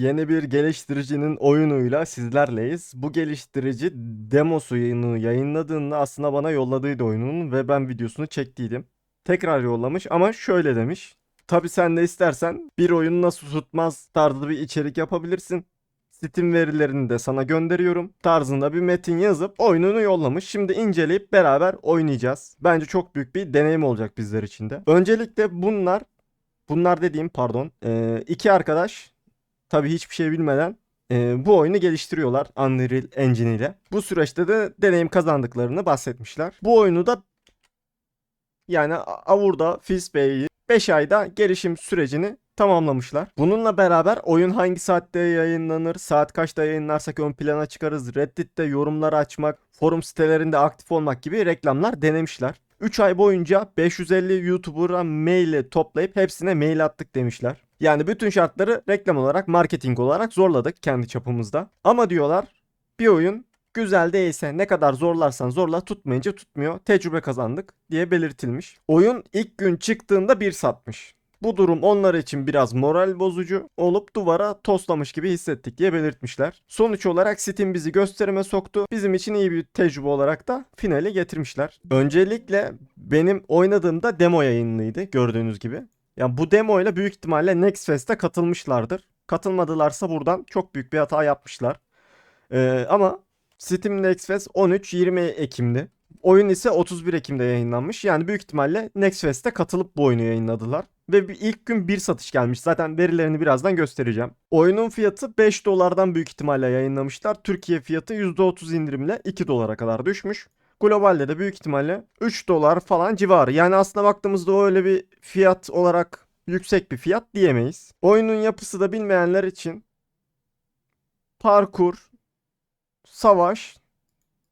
Yeni bir geliştiricinin oyunuyla sizlerleyiz. Bu geliştirici demosunu yayınladığında aslında bana yolladıydı oyunun ve ben videosunu çektiydim. Tekrar yollamış ama şöyle demiş. Tabi sen de istersen bir oyunu nasıl tutmaz tarzı bir içerik yapabilirsin. Steam verilerini de sana gönderiyorum. Tarzında bir metin yazıp oyununu yollamış. Şimdi inceleyip beraber oynayacağız. Bence çok büyük bir deneyim olacak bizler için de. Öncelikle bunlar, bunlar dediğim pardon, iki arkadaş tabii hiçbir şey bilmeden e, bu oyunu geliştiriyorlar Unreal Engine ile. Bu süreçte de deneyim kazandıklarını bahsetmişler. Bu oyunu da yani Avurda Fizz Bey'i 5 ayda gelişim sürecini tamamlamışlar. Bununla beraber oyun hangi saatte yayınlanır, saat kaçta yayınlarsak ön plana çıkarız, Reddit'te yorumları açmak, forum sitelerinde aktif olmak gibi reklamlar denemişler. 3 ay boyunca 550 YouTuber'a maili toplayıp hepsine mail attık demişler. Yani bütün şartları reklam olarak, marketing olarak zorladık kendi çapımızda. Ama diyorlar bir oyun güzel değilse ne kadar zorlarsan zorla tutmayınca tutmuyor. Tecrübe kazandık diye belirtilmiş. Oyun ilk gün çıktığında bir satmış. Bu durum onlar için biraz moral bozucu olup duvara toslamış gibi hissettik diye belirtmişler. Sonuç olarak Steam bizi gösterime soktu. Bizim için iyi bir tecrübe olarak da finale getirmişler. Öncelikle benim oynadığımda demo yayınlıydı gördüğünüz gibi. Yani bu demo ile büyük ihtimalle Next Fest'e katılmışlardır. Katılmadılarsa buradan çok büyük bir hata yapmışlar. Ee, ama Steam Next Fest 13-20 Ekim'di. Oyun ise 31 Ekim'de yayınlanmış. Yani büyük ihtimalle Next Fest'e katılıp bu oyunu yayınladılar. Ve bir, ilk gün bir satış gelmiş. Zaten verilerini birazdan göstereceğim. Oyunun fiyatı 5 dolardan büyük ihtimalle yayınlamışlar. Türkiye fiyatı %30 indirimle 2 dolara kadar düşmüş. Globalde de büyük ihtimalle 3 dolar falan civarı. Yani aslında baktığımızda öyle bir fiyat olarak yüksek bir fiyat diyemeyiz. Oyunun yapısı da bilmeyenler için parkur, savaş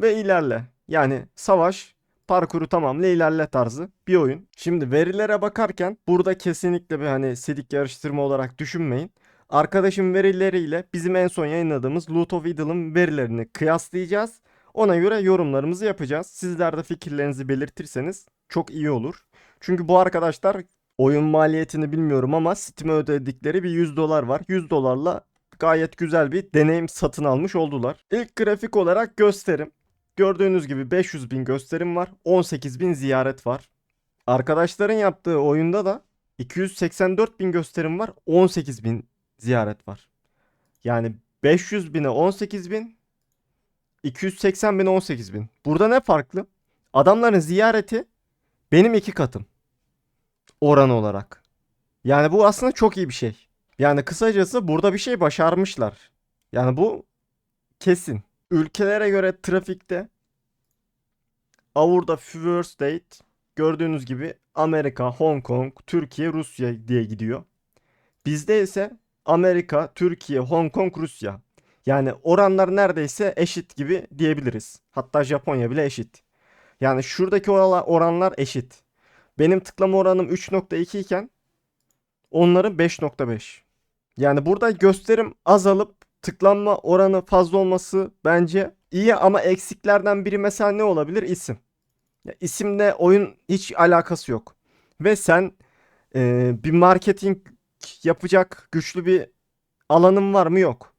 ve ilerle. Yani savaş, parkuru tamamla ilerle tarzı bir oyun. Şimdi verilere bakarken burada kesinlikle bir hani sidik yarıştırma olarak düşünmeyin. Arkadaşım verileriyle bizim en son yayınladığımız Loot of Idol'ın verilerini kıyaslayacağız. Ona göre yorumlarımızı yapacağız. Sizler de fikirlerinizi belirtirseniz çok iyi olur. Çünkü bu arkadaşlar oyun maliyetini bilmiyorum ama Steam'e ödedikleri bir 100 dolar var. 100 dolarla gayet güzel bir deneyim satın almış oldular. İlk grafik olarak gösterim. Gördüğünüz gibi 500 bin gösterim var. 18 bin ziyaret var. Arkadaşların yaptığı oyunda da 284 bin gösterim var. 18 bin ziyaret var. Yani 500 bine 18 bin 280 bin 18 bin. Burada ne farklı? Adamların ziyareti benim iki katım. Oran olarak. Yani bu aslında çok iyi bir şey. Yani kısacası burada bir şey başarmışlar. Yani bu kesin. Ülkelere göre trafikte Avurda First Date gördüğünüz gibi Amerika, Hong Kong, Türkiye, Rusya diye gidiyor. Bizde ise Amerika, Türkiye, Hong Kong, Rusya. Yani oranlar neredeyse eşit gibi diyebiliriz. Hatta Japonya bile eşit. Yani şuradaki oranlar eşit. Benim tıklama oranım 3.2 iken onların 5.5. Yani burada gösterim azalıp tıklanma oranı fazla olması bence iyi ama eksiklerden biri mesela ne olabilir? İsim. Ya isimle oyun hiç alakası yok. Ve sen e, bir marketing yapacak güçlü bir alanın var mı? Yok.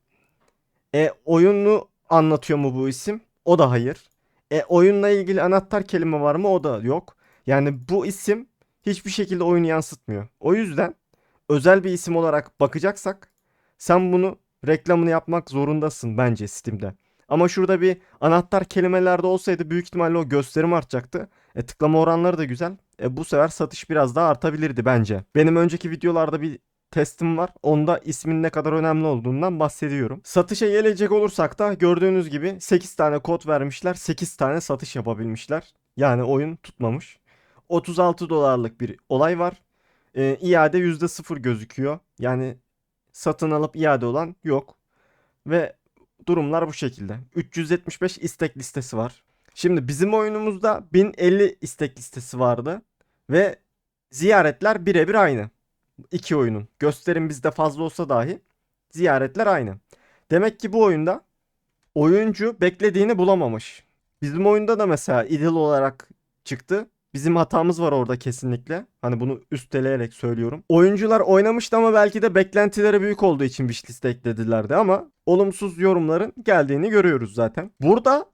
E oyunu anlatıyor mu bu isim? O da hayır. E oyunla ilgili anahtar kelime var mı? O da yok. Yani bu isim hiçbir şekilde oyunu yansıtmıyor. O yüzden özel bir isim olarak bakacaksak sen bunu reklamını yapmak zorundasın bence Steam'de. Ama şurada bir anahtar kelimelerde olsaydı büyük ihtimalle o gösterim artacaktı. E tıklama oranları da güzel. E bu sefer satış biraz daha artabilirdi bence. Benim önceki videolarda bir testim var. Onda ismin ne kadar önemli olduğundan bahsediyorum. Satışa gelecek olursak da gördüğünüz gibi 8 tane kod vermişler. 8 tane satış yapabilmişler. Yani oyun tutmamış. 36 dolarlık bir olay var. E, iade %0 gözüküyor. Yani satın alıp iade olan yok. Ve durumlar bu şekilde. 375 istek listesi var. Şimdi bizim oyunumuzda 1050 istek listesi vardı. Ve ziyaretler birebir aynı. İki oyunun. Gösterim bizde fazla olsa dahi ziyaretler aynı. Demek ki bu oyunda oyuncu beklediğini bulamamış. Bizim oyunda da mesela idil olarak çıktı. Bizim hatamız var orada kesinlikle. Hani bunu üsteleyerek söylüyorum. Oyuncular oynamıştı ama belki de beklentileri büyük olduğu için wishlist'e ekledilerdi ama olumsuz yorumların geldiğini görüyoruz zaten. Burada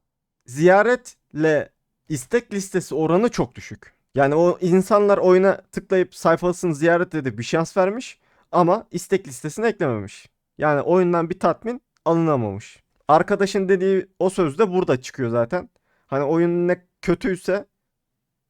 ziyaretle istek listesi oranı çok düşük. Yani o insanlar oyuna tıklayıp sayfasını ziyaret edip bir şans vermiş ama istek listesine eklememiş. Yani oyundan bir tatmin alınamamış. Arkadaşın dediği o söz de burada çıkıyor zaten. Hani oyun ne kötüyse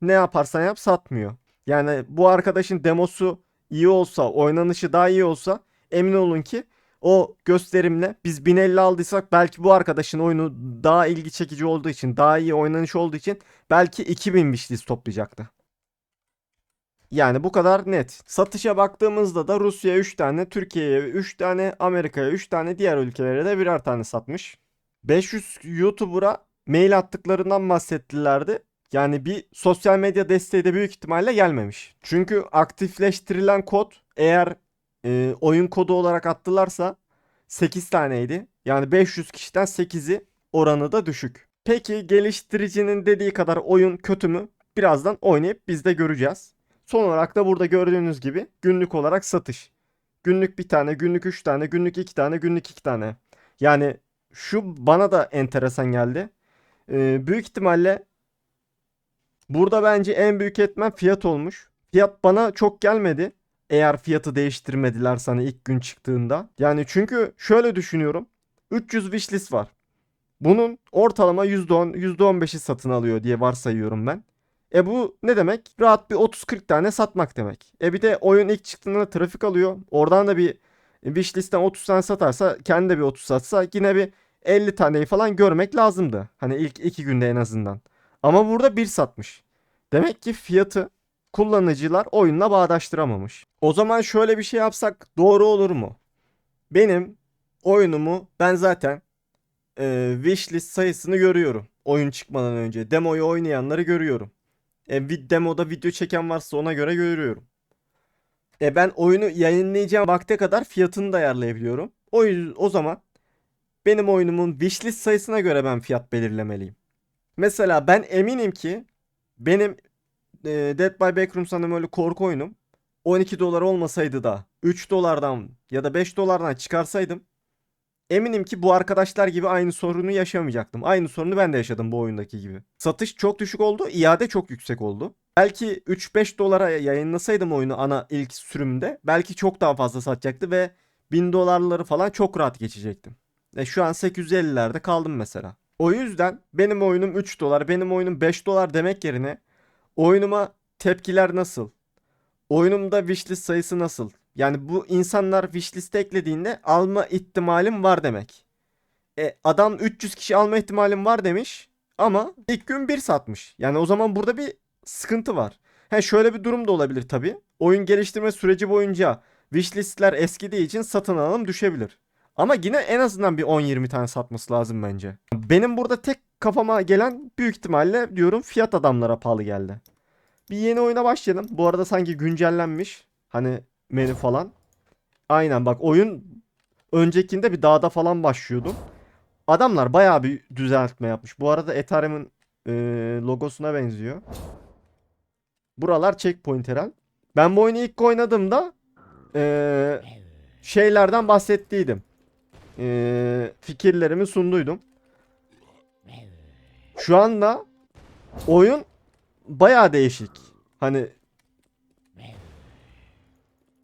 ne yaparsan yap satmıyor. Yani bu arkadaşın demosu iyi olsa, oynanışı daha iyi olsa emin olun ki o gösterimle biz 1050 aldıysak belki bu arkadaşın oyunu daha ilgi çekici olduğu için, daha iyi oynanış olduğu için belki 2000 wishlist toplayacaktı. Yani bu kadar net. Satışa baktığımızda da Rusya 3 tane, Türkiye'ye 3 tane, Amerika'ya 3 tane, diğer ülkelere de birer tane satmış. 500 YouTuber'a mail attıklarından bahsettilerdi. Yani bir sosyal medya desteği de büyük ihtimalle gelmemiş. Çünkü aktifleştirilen kod eğer e, oyun kodu olarak attılarsa 8 taneydi. Yani 500 kişiden 8'i oranı da düşük. Peki geliştiricinin dediği kadar oyun kötü mü? Birazdan oynayıp biz de göreceğiz. Son olarak da burada gördüğünüz gibi günlük olarak satış. Günlük bir tane, günlük 3 tane, günlük 2 tane, günlük 2 tane. Yani şu bana da enteresan geldi. Ee, büyük ihtimalle burada bence en büyük etmen fiyat olmuş. Fiyat bana çok gelmedi. Eğer fiyatı değiştirmediler sana ilk gün çıktığında. Yani çünkü şöyle düşünüyorum. 300 wishlist var. Bunun ortalama %10, %15'i satın alıyor diye varsayıyorum ben. E bu ne demek? Rahat bir 30-40 tane satmak demek. E bir de oyun ilk çıktığında trafik alıyor. Oradan da bir wishlist'ten 30 tane satarsa kendi de bir 30 satsa yine bir 50 taneyi falan görmek lazımdı. Hani ilk 2 günde en azından. Ama burada bir satmış. Demek ki fiyatı kullanıcılar oyunla bağdaştıramamış. O zaman şöyle bir şey yapsak doğru olur mu? Benim oyunumu ben zaten e, wishlist sayısını görüyorum. Oyun çıkmadan önce. Demoyu oynayanları görüyorum. E, bir demoda video çeken varsa ona göre görüyorum. E ben oyunu yayınlayacağım vakte kadar fiyatını da ayarlayabiliyorum. O yüzden o zaman benim oyunumun wishlist sayısına göre ben fiyat belirlemeliyim. Mesela ben eminim ki benim e, Dead by Backrooms hani öyle korku oyunum 12 dolar olmasaydı da 3 dolardan ya da 5 dolardan çıkarsaydım eminim ki bu arkadaşlar gibi aynı sorunu yaşamayacaktım. Aynı sorunu ben de yaşadım bu oyundaki gibi. Satış çok düşük oldu, iade çok yüksek oldu. Belki 3-5 dolara yayınlasaydım oyunu ana ilk sürümde belki çok daha fazla satacaktı ve 1000 dolarları falan çok rahat geçecektim. E şu an 850'lerde kaldım mesela. O yüzden benim oyunum 3 dolar, benim oyunum 5 dolar demek yerine oyunuma tepkiler nasıl? Oyunumda wishlist sayısı nasıl? Yani bu insanlar wishlist'e eklediğinde alma ihtimalim var demek. E, adam 300 kişi alma ihtimalim var demiş ama ilk gün bir satmış. Yani o zaman burada bir sıkıntı var. He şöyle bir durum da olabilir tabii. Oyun geliştirme süreci boyunca wishlistler eskidiği için satın alım düşebilir. Ama yine en azından bir 10-20 tane satması lazım bence. Benim burada tek kafama gelen büyük ihtimalle diyorum fiyat adamlara pahalı geldi. Bir yeni oyuna başlayalım. Bu arada sanki güncellenmiş. Hani menü falan. Aynen bak oyun öncekinde bir dağda falan başlıyordum. Adamlar bayağı bir düzeltme yapmış. Bu arada Ethereum'un e, logosuna benziyor. Buralar checkpoint herhal. Ben bu oyunu ilk oynadığımda e, şeylerden bahsettiydim. E, fikirlerimi sunduydum. Şu anda oyun bayağı değişik. Hani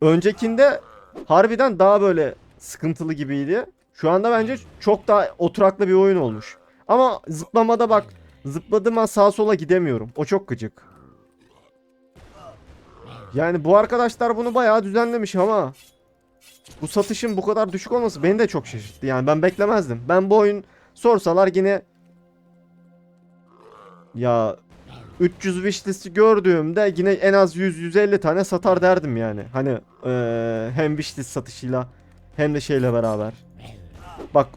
öncekinde harbiden daha böyle sıkıntılı gibiydi. Şu anda bence çok daha oturaklı bir oyun olmuş. Ama zıplamada bak zıpladığım an sağa sola gidemiyorum. O çok gıcık. Yani bu arkadaşlar bunu bayağı düzenlemiş ama bu satışın bu kadar düşük olması beni de çok şaşırttı. Yani ben beklemezdim. Ben bu oyun sorsalar yine ya 300 wishlist'i gördüğümde yine en az 100-150 tane satar derdim yani. Hani eee, hem wishlist satışıyla hem de şeyle beraber. Bak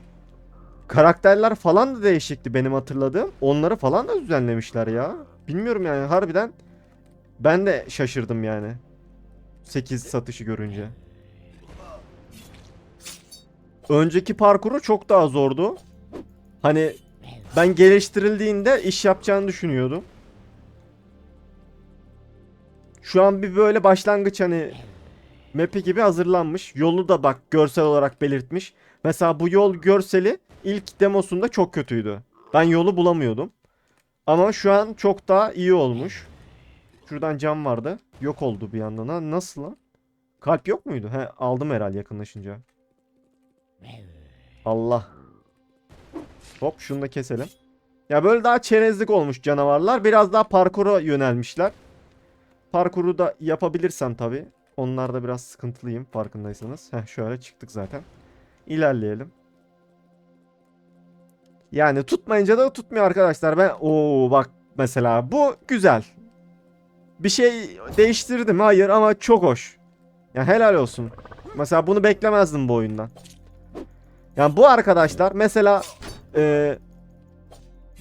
karakterler falan da değişikti benim hatırladığım. Onları falan da düzenlemişler ya. Bilmiyorum yani harbiden ben de şaşırdım yani. 8 satışı görünce. Önceki parkuru çok daha zordu. Hani ben geliştirildiğinde iş yapacağını düşünüyordum. Şu an bir böyle başlangıç hani map'i gibi hazırlanmış. Yolu da bak görsel olarak belirtmiş. Mesela bu yol görseli ilk demosunda çok kötüydü. Ben yolu bulamıyordum. Ama şu an çok daha iyi olmuş. Şuradan cam vardı. Yok oldu bir yandan. Ha, nasıl lan? Kalp yok muydu? He aldım herhalde yakınlaşınca. Allah. Hop şunu da keselim. Ya böyle daha çerezlik olmuş canavarlar. Biraz daha parkura yönelmişler. Parkuru da yapabilirsem tabi. Onlarda biraz sıkıntılıyım farkındaysanız. Heh şöyle çıktık zaten. İlerleyelim. Yani tutmayınca da tutmuyor arkadaşlar. Ben o bak mesela bu güzel. Bir şey değiştirdi mi? Hayır ama çok hoş. Ya helal olsun. Mesela bunu beklemezdim bu oyundan. Yani bu arkadaşlar mesela e,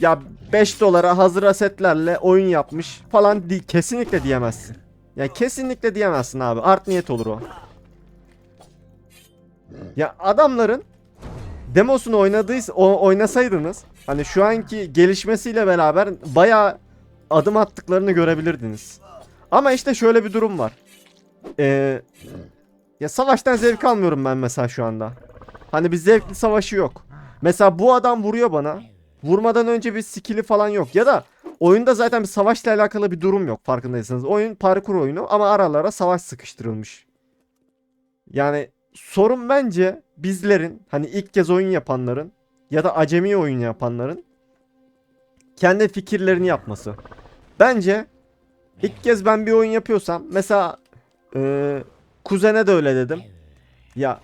ya 5 dolara hazır asetlerle oyun yapmış falan di- kesinlikle diyemezsin. Ya kesinlikle diyemezsin abi. Art niyet olur o. Ya adamların demosunu oynadıysa o oynasaydınız hani şu anki gelişmesiyle beraber bayağı adım attıklarını görebilirdiniz. Ama işte şöyle bir durum var. Ee, ya savaştan zevk almıyorum ben mesela şu anda. Hani bir zevkli savaşı yok. Mesela bu adam vuruyor bana. Vurmadan önce bir skill'i falan yok. Ya da oyunda zaten bir savaşla alakalı bir durum yok farkındaysanız. Oyun parkur oyunu ama aralara savaş sıkıştırılmış. Yani sorun bence bizlerin hani ilk kez oyun yapanların ya da acemi oyun yapanların kendi fikirlerini yapması. Bence ilk kez ben bir oyun yapıyorsam mesela e, kuzene de öyle dedim. Ya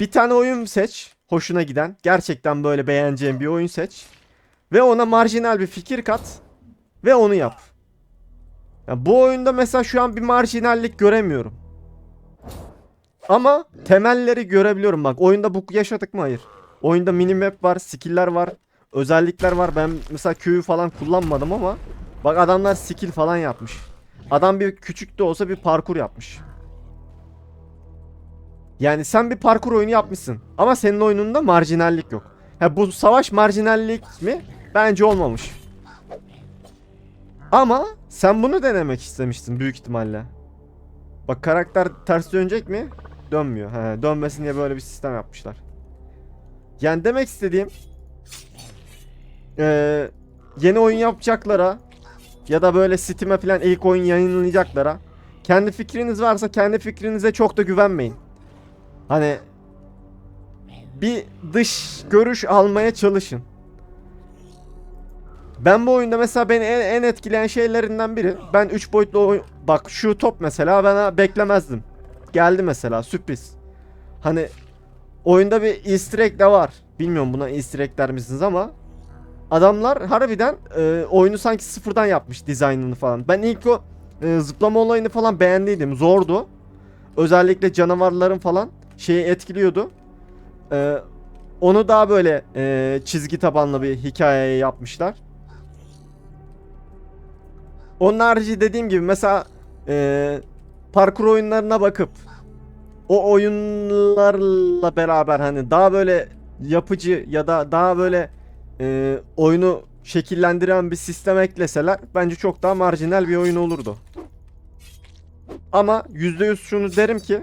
bir tane oyun seç hoşuna giden gerçekten böyle beğeneceğin bir oyun seç ve ona marjinal bir fikir kat ve onu yap. Ya bu oyunda mesela şu an bir marjinallik göremiyorum. Ama temelleri görebiliyorum bak. Oyunda bu yaşadık mı? Hayır. Oyunda minimap var, skill'ler var, özellikler var. Ben mesela Q'yu falan kullanmadım ama bak adamlar skill falan yapmış. Adam bir küçük de olsa bir parkur yapmış. Yani sen bir parkur oyunu yapmışsın ama senin oyununda marjinallik yok. Ha bu savaş marjinallik mi? Bence olmamış. Ama sen bunu denemek istemiştin büyük ihtimalle. Bak karakter ters dönecek mi? Dönmüyor. He, dönmesin diye böyle bir sistem yapmışlar. Yani demek istediğim eee, yeni oyun yapacaklara ya da böyle Steam'e falan ilk oyun yayınlayacaklara kendi fikriniz varsa kendi fikrinize çok da güvenmeyin. Hani bir dış görüş almaya çalışın. Ben bu oyunda mesela beni en, en etkileyen şeylerinden biri. Ben 3 boyutlu oyun... Bak şu top mesela ben beklemezdim. Geldi mesela sürpriz. Hani oyunda bir easter egg de var. Bilmiyorum buna easter egg der misiniz ama adamlar harbiden e, oyunu sanki sıfırdan yapmış dizaynını falan. Ben ilk o e, zıplama olayını falan beğendiydim. Zordu. Özellikle canavarların falan şeyi etkiliyordu. E, onu daha böyle e, çizgi tabanlı bir hikayeye yapmışlar. Onun harici dediğim gibi mesela e, parkur oyunlarına bakıp o oyunlarla beraber hani daha böyle yapıcı ya da daha böyle e, oyunu şekillendiren bir sistem ekleseler bence çok daha marjinal bir oyun olurdu. Ama %100 şunu derim ki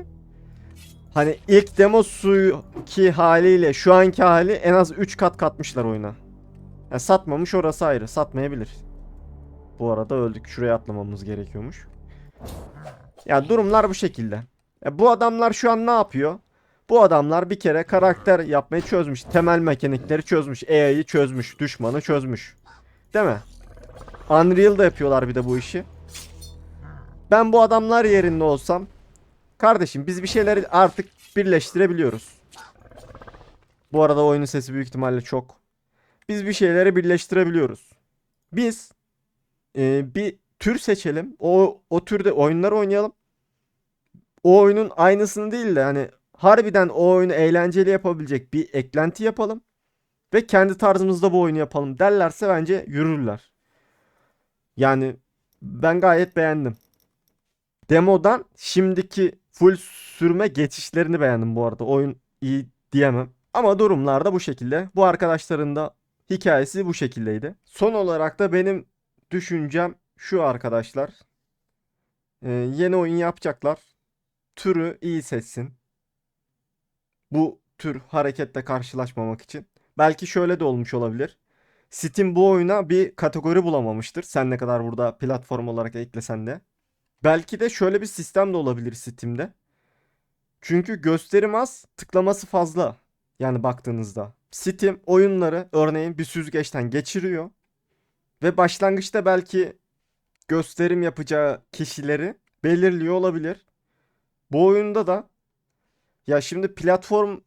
hani ilk demosu ki haliyle şu anki hali en az 3 kat katmışlar oyuna. Yani satmamış orası ayrı. Satmayabilir. Bu arada öldük. Şuraya atlamamız gerekiyormuş. Ya durumlar bu şekilde. Ya bu adamlar şu an ne yapıyor? Bu adamlar bir kere karakter yapmayı çözmüş. Temel mekanikleri çözmüş. AI'yi çözmüş. Düşmanı çözmüş. Değil mi? Unreal'da yapıyorlar bir de bu işi. Ben bu adamlar yerinde olsam kardeşim biz bir şeyleri artık birleştirebiliyoruz. Bu arada oyunun sesi büyük ihtimalle çok. Biz bir şeyleri birleştirebiliyoruz. Biz e, bir tür seçelim. O o türde oyunlar oynayalım. O oyunun aynısını değil de hani harbiden o oyunu eğlenceli yapabilecek bir eklenti yapalım. Ve kendi tarzımızda bu oyunu yapalım derlerse bence yürürler. Yani ben gayet beğendim. Demodan şimdiki full sürme geçişlerini beğendim bu arada. Oyun iyi diyemem. Ama durumlarda bu şekilde. Bu arkadaşların da hikayesi bu şekildeydi. Son olarak da benim düşüncem şu arkadaşlar. Ee, yeni oyun yapacaklar. Türü iyi seçsin. Bu tür hareketle karşılaşmamak için. Belki şöyle de olmuş olabilir. Steam bu oyuna bir kategori bulamamıştır. Sen ne kadar burada platform olarak eklesen de. Belki de şöyle bir sistem de olabilir Steam'de. Çünkü gösterim az, tıklaması fazla. Yani baktığınızda. Steam oyunları örneğin bir süzgeçten geçiriyor. Ve başlangıçta belki gösterim yapacağı kişileri belirliyor olabilir. Bu oyunda da ya şimdi platform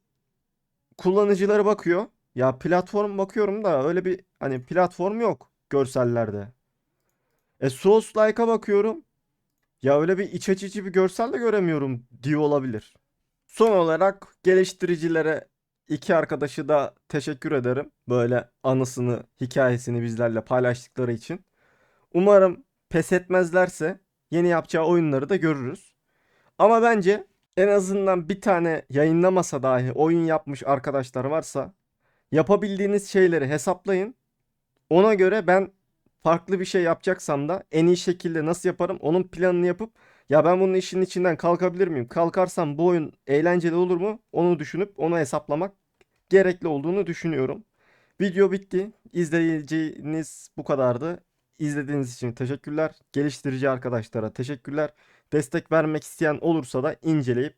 kullanıcıları bakıyor. Ya platform bakıyorum da öyle bir hani platform yok görsellerde. E Souls-like'a bakıyorum. Ya öyle bir iç açıcı bir görsel de göremiyorum diye olabilir. Son olarak geliştiricilere iki arkadaşı da teşekkür ederim. Böyle anısını, hikayesini bizlerle paylaştıkları için. Umarım pes etmezlerse yeni yapacağı oyunları da görürüz. Ama bence en azından bir tane yayınlamasa dahi oyun yapmış arkadaşlar varsa yapabildiğiniz şeyleri hesaplayın. Ona göre ben farklı bir şey yapacaksam da en iyi şekilde nasıl yaparım onun planını yapıp ya ben bunun işin içinden kalkabilir miyim? Kalkarsam bu oyun eğlenceli olur mu? Onu düşünüp onu hesaplamak gerekli olduğunu düşünüyorum. Video bitti. İzleyeceğiniz bu kadardı. İzlediğiniz için teşekkürler. Geliştirici arkadaşlara teşekkürler. Destek vermek isteyen olursa da inceleyip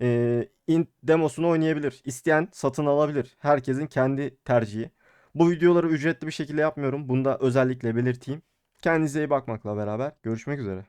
e, in demosunu oynayabilir. İsteyen satın alabilir. Herkesin kendi tercihi. Bu videoları ücretli bir şekilde yapmıyorum. Bunu da özellikle belirteyim. Kendinize iyi bakmakla beraber görüşmek üzere.